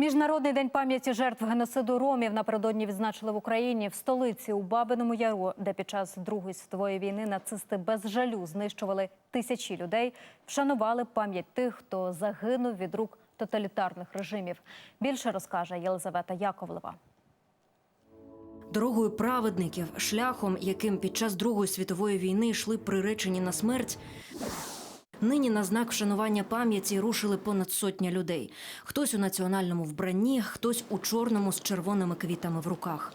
Міжнародний день пам'яті жертв геноциду ромів напередодні відзначили в Україні в столиці у Бабиному Яру, де під час Другої світової війни нацисти без жалю знищували тисячі людей, вшанували пам'ять тих, хто загинув від рук тоталітарних режимів. Більше розкаже Єлизавета Яковлева. Дорогою праведників, шляхом, яким під час Другої світової війни йшли приречені на смерть. Нині на знак вшанування пам'яті рушили понад сотня людей. Хтось у національному вбранні, хтось у чорному з червоними квітами в руках.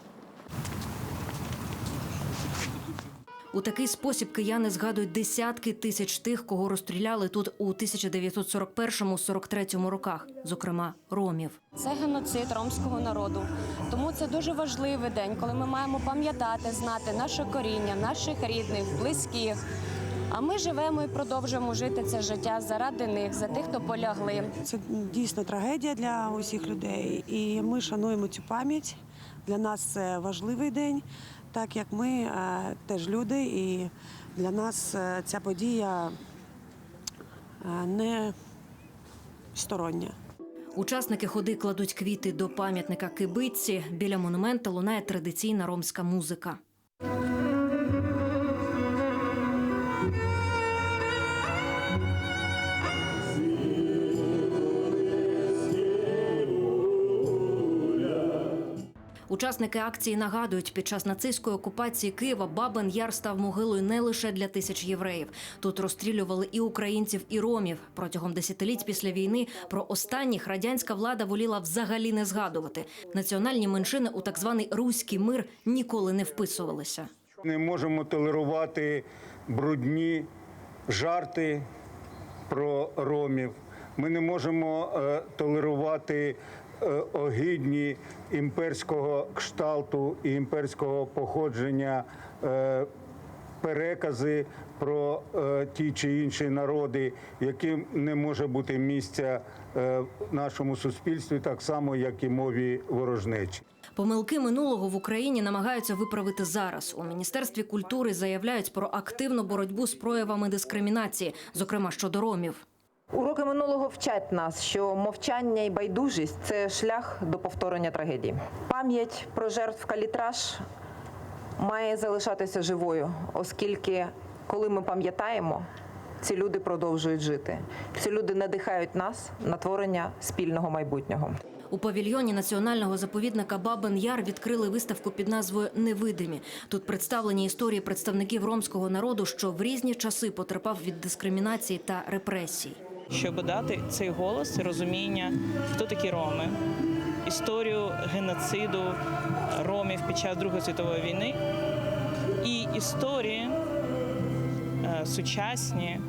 У такий спосіб кияни згадують десятки тисяч тих, кого розстріляли тут у 1941-43 роках, зокрема ромів. Це геноцид ромського народу. Тому це дуже важливий день, коли ми маємо пам'ятати, знати наше коріння, наших рідних, близьких. А ми живемо і продовжуємо жити це життя заради них, за тих, хто полягли. Це дійсно трагедія для усіх людей, і ми шануємо цю пам'ять. Для нас це важливий день, так як ми е, теж люди, і для нас е, ця подія е, не стороння. Учасники ходи кладуть квіти до пам'ятника кибитці. Біля монумента лунає традиційна ромська музика. Учасники акції нагадують, під час нацистської окупації Києва Бабин Яр став могилою не лише для тисяч євреїв. Тут розстрілювали і українців, і ромів. Протягом десятиліть після війни про останніх радянська влада воліла взагалі не згадувати. Національні меншини у так званий руський мир ніколи не вписувалися. Не можемо толерувати брудні жарти про ромів. Ми не можемо е, толерувати е, огидні імперського кшталту і імперського походження е, перекази про е, ті чи інші народи, яким не може бути місця в нашому суспільстві, так само як і мові ворожнечі. Помилки минулого в Україні намагаються виправити зараз. У міністерстві культури заявляють про активну боротьбу з проявами дискримінації, зокрема щодо ромів. Уроки минулого вчать нас, що мовчання і байдужість це шлях до повторення трагедії. Пам'ять про жертв калітраж має залишатися живою, оскільки, коли ми пам'ятаємо, ці люди продовжують жити. Ці люди надихають нас на творення спільного майбутнього. У павільйоні національного заповідника Бабин Яр відкрили виставку під назвою Невидимі. Тут представлені історії представників ромського народу, що в різні часи потерпав від дискримінації та репресій. Щоб дати цей голос розуміння, хто такі роми, історію геноциду ромів під час Другої світової війни і історії е, сучасні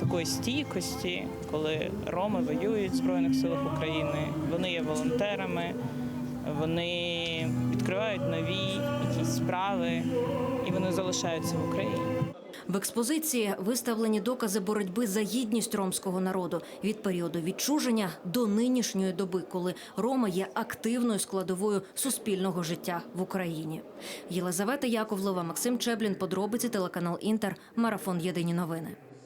такої стійкості, коли роми воюють в Збройних силах України, вони є волонтерами, вони відкривають нові якісь справи і вони залишаються в Україні. В експозиції виставлені докази боротьби за гідність ромського народу від періоду відчуження до нинішньої доби, коли Рома є активною складовою суспільного життя в Україні. Єлизавета Яковлова, Максим Чеблін, подробиці телеканал Інтер, марафон Єдині новини.